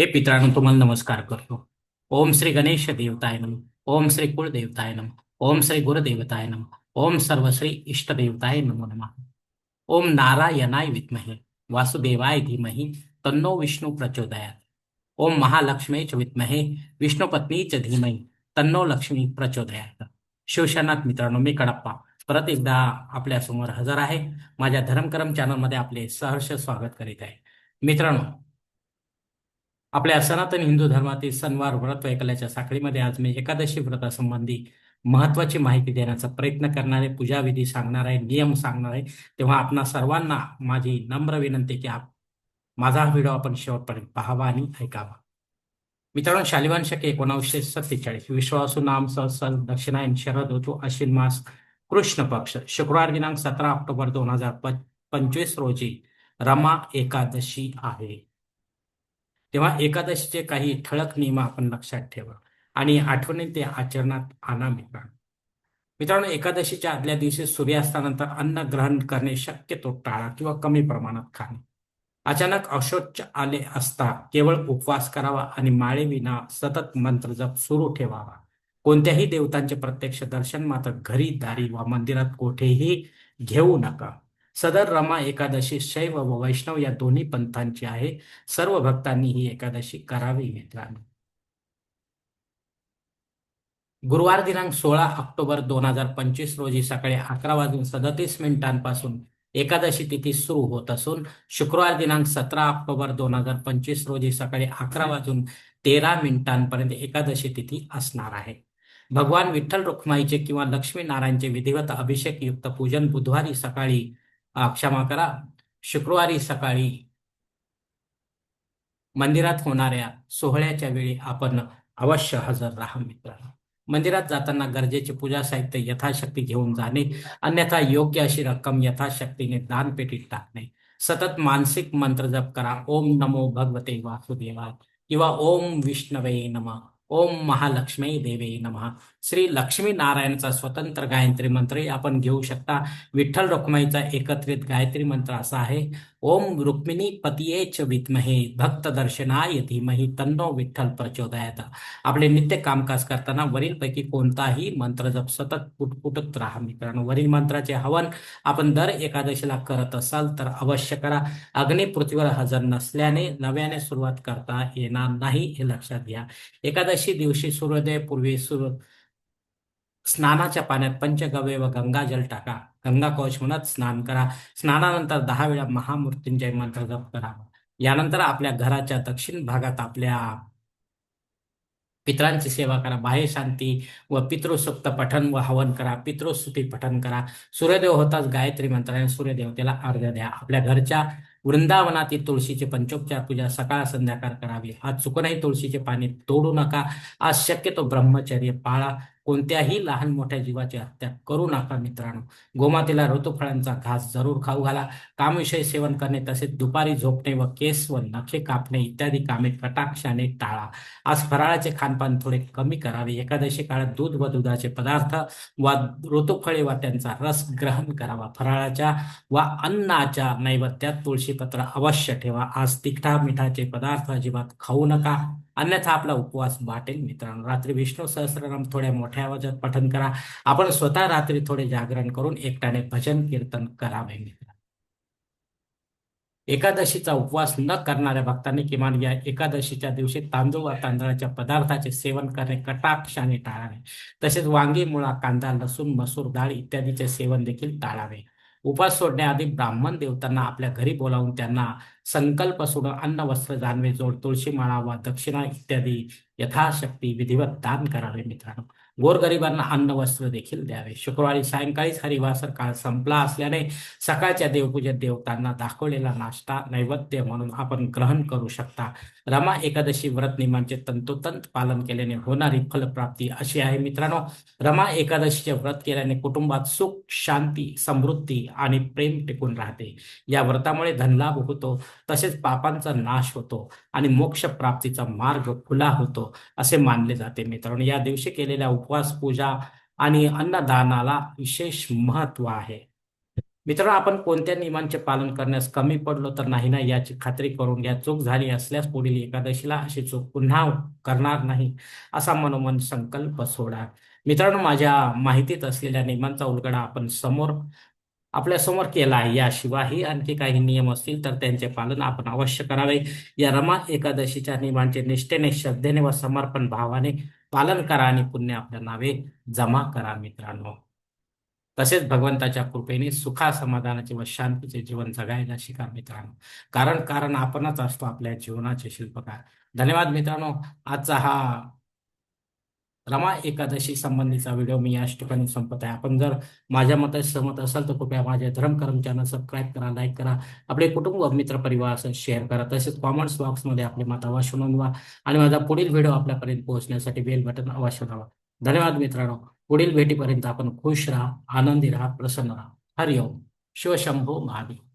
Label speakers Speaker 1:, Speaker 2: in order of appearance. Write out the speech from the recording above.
Speaker 1: हे पितरांनो तुम्हाला नमस्कार करतो. ओम श्री गणेश देवताय नम. ओम श्री कुलदेवताय नम. ओम श्री गुरुदेवताय नम. ओम सर्वश्री इष्टदेवताय नमो नमः. ओम नारायणाय विद्महे. वासुदेवाय धीमहि. तन्नो विष्णू प्रचोदयात. ओम महालक्ष्मी च विद्महे. विष्णुपत्नी च धीमहि. तन्नो लक्ष्मी प्रचोदयात. शिवशनाथ मित्रांनो मी कडप्पा. परत एकदा आपल्यासमोर हजर आहे. माझ्या धर्मकरम चॅनलमध्ये आपले सहर्ष स्वागत करीत आहे. मित्रांनो आपल्या सनातन हिंदू धर्मातील सणवार व्रत वैकल्याच्या साखळीमध्ये आज मी एकादशी व्रतासंबंधी महत्वाची माहिती देण्याचा प्रयत्न करणार आहे पूजाविधी सांगणार आहे नियम सांगणार आहे. तेव्हा आपणा सर्वांना माझी नम्र विनंती की आप माझा हा व्हिडिओ आपण शेवटपर्यंत पाहावा आणि ऐकावा. मित्रांनो शालिवान शके एकोणावीसशे सत्तेचाळीस विश्वासू नाम सहसल दक्षिणायन शरद ऋतू अश्विन मास कृष्ण पक्ष शुक्रवार दिनांक सतरा ऑक्टोबर दोन हजार पंचवीस रोजी रमा एकादशी आहे. तेव्हा एकादशीचे काही ठळक नियम आपण लक्षात ठेवा आणि आठवणी ते आचरणात आणा मित्रांनो. मित्रांनो एकादशीच्या आदल्या दिवशी सूर्यास्तानंतर अन्न ग्रहण करणे शक्यतो टाळा किंवा कमी प्रमाणात खाणे. अचानक अशोच आले असता केवळ उपवास करावा आणि माळेविना सतत मंत्र जप सुरू ठेवावा. कोणत्याही देवतांचे प्रत्यक्ष दर्शन मात्र घरी दारी वा मंदिरात कोठेही घेऊ नका. सदर रमा एकादशी शैव व वैष्णव या दोन्ही पंथांची आहे. सर्व भक्तांनी ही एकादशी करावी मित्रांनो गुरुवार दिनांक सोळा ऑक्टोबर दोन हजार पंचवीस रोजी सकाळी अकरा वाजून सदतीस मिनिटांपासून एकादशी तिथी सुरू होत असून शुक्रवार दिनांक सतरा ऑक्टोबर दोन हजार पंचवीस रोजी सकाळी अकरा वाजून तेरा मिनिटांपर्यंत एकादशी तिथी असणार आहे. भगवान विठ्ठल रुक्माईचे किंवा लक्ष्मी नारायणचे विधिवत अभिषेक युक्त पूजन बुधवारी सकाळी क्षमा करा। शुक्रवारी सकाळी मंदिरात होणाऱ्या सोहळ्याच्या वेळी आपण अवश्य हजर राहा मित्रांनो. मंदिरात जाताना गरजेचे पूजा साहित्य यथाशक्ती घेऊन जाणे अन्यथा योग्य अशी रक्कम यथाशक्तीने दानपेटीत टाकणे. सतत मानसिक मंत्र जप करा. ओम नमो भगवते वासुदेवा किंवा ओम विष्णवे नम. ओम महालक्ष्मी देवी नमः. श्री लक्ष्मी नारायणचा स्वतंत्र गायत्री मंत्र आपण घेऊ शकता. विठ्ठल रुक्माईचा एकत्रित गायत्री मंत्र असा आहे. ओम रुक्मिणी पतिये च विद्महे. भक्त दर्शनाय धीमही. तन्नो विठ्ठल प्रचोदयात. आपले नित्य कामकाज करताना वरीलपैकी कोणताही मंत्र जप सतत पुटपुटत राहा मित्रांनो. वरील मंत्राचे हवन आपण दर एकादशीला करत असाल तर अवश्य करा. अग्नी पृथ्वीवर हजर नसल्याने नव्याने सुरुवात करता येणार नाही हे लक्षात घ्या. एकादशी दिवशी सूर्योदयपूर्वी सूर्य स्नानाच्या पाण्यात पंचगव्य व गंगाजल टाका. गंगा कवच म्हणत स्नान करा. स्नानानंतर दहा वेळा महामूर्तींजय मंत्र जप करा. यानंतर आपल्या घराच्या दक्षिण भागात आपल्या पित्रांची सेवा करा. बाह्य शांती व पितृसुक्त पठन व हवन करा. पितृस्तुती पठन करा. सूर्यदेव होताच गायत्री मंत्राने सूर्यदेवतेला अर्घ्य द्या. आपल्या घरच्या वृंदावनातील तुळशीचे पंचोपचार पूजा सकाळ संध्याकाळ करावी. हात चुकूनही तुळशीचे पाणी तोडू नका. आज शक्यतो ब्रह्मचर्य पाळा. कोणत्याही लहान मोठ्या जीवाची हत्या करू नका मित्रांनो. गोमातेला ऋतुफळांचा घास जरूर खाऊ घाला. कामविषयी सेवन करणे तसेच दुपारी झोपणे व केस व नखे कापणे इत्यादी कामे कटाक्षाने टाळा. आज फराळाचे खानपान थोडे कमी करावे. एकादशी काळात दूध व दुधाचे पदार्थ व ऋतुफळे व त्यांचा रस ग्रहण करावा. फराळाच्या व अन्नाच्या नैवेद्यात तुळशीपत्र अवश्य ठेवा. आज तिखटा मिठाचे पदार्थ अजिबात खाऊ नका. अन्यथा आपला उपवास वाटेल मित्रांनो. रात्री विष्णू सहस्रनाम थोड्या मोठ्या आवाजात पठन करा. आपण स्वतः रात्री थोडे जागरण करून एकट्याने भजन कीर्तन करावे मित्र एकादशीचा उपवास न करणाऱ्या भक्तांनी किमान या एकादशीच्या दिवशी तांदूळ व तांदळाच्या पदार्थाचे सेवन करणे कटाक्षाने टाळावे. तसेच वांगी मुळा कांदा लसूण मसूर डाळ इत्यादीचे सेवन देखील टाळावे. उपास सोडण्याआधी ब्राह्मण देवतांना आपल्या घरी बोलावून त्यांना संकल्प सोडून अन्न वस्त्र जानवे जोड तुळशी माळा वा दक्षिणा इत्यादी यथाशक्ती विधिवत दान करावे मित्रांनो. गोरगरिबांना अन्न वस्त्र देखील द्यावे. शुक्रवारी सायंकाळीच हरिवासर काळ संपला असल्याने सकाळच्या देवपूजेत देवतांना दाखवलेला नाश्ता नैवेद्य म्हणून आपण ग्रहण करू शकता. रमा एकादशी व्रत नियमांचे तंतोतंत पालन केल्याने होणारी फलप्राप्ती अशी आहे. मित्रांनो रमा एकादशीचे व्रत केल्याने कुटुंबात सुख शांती समृद्धी आणि प्रेम टिकून राहते. या व्रतामुळे धनलाभ होतो तसेच पापांचा नाश होतो आणि मोक्ष प्राप्तीचा मार्ग खुला होतो असे मानले जाते मित्रांनो. या दिवशी केलेल्या उपवास पूजा आणि अन्नदानाला विशेष महत्त्व आहे. मित्रांनो आपण कोणत्या नियमांचे पालन करण्यास कमी पडलो तर नाही ना याची खात्री करून घ्या. चूक झाली असल्यास पुढील एकादशीला अशी चूक पुन्हा करणार नाही असा मनोमन संकल्प सोडा. मित्रांनो माझ्या माहितीत असलेल्या नियमांचा उलगडा आपण समोर आपल्यासमोर केला आहे. याशिवायही आणखी काही नियम असतील तर त्यांचे पालन आपण अवश्य करावे. या रमा एकादशीच्या नियमांचे निष्ठेने श्रद्धेने व समर्पण भावाने पालन करा आणि पुण्य आपल्या नावे जमा करा मित्रांनो. तसेच भगवंताच्या कृपेने सुखा समाधानाचे व शांतीचे जीवन जगायला शिका मित्रांनो. कारण कारण आपणच असतो आपल्या जीवनाचे शिल्पकार. धन्यवाद मित्रांनो. आजचा हा रमा एकादशी संबंधीचा व्हिडिओ मी याच ठिकाणी संपत आहे. आपण जर माझ्या मतात सहमत असाल तर कृपया माझे धर्मकर्म चॅनल सबस्क्राईब करा लाईक करा. आपले कुटुंब मित्र परिवार असं शेअर करा. तसेच कॉमेंट्स बॉक्समध्ये आपले मत अवश्य नोंदवा आणि माझा पुढील व्हिडिओ आपल्यापर्यंत पोहोचण्यासाठी बेल बटन अवश्य दाबा. धन्यवाद मित्रांनो. पुढील भेटीपर्यंत आपण खुश राहा आनंदी राहा प्रसन्न राहा. हरिओम. शिवशंभो महादेव.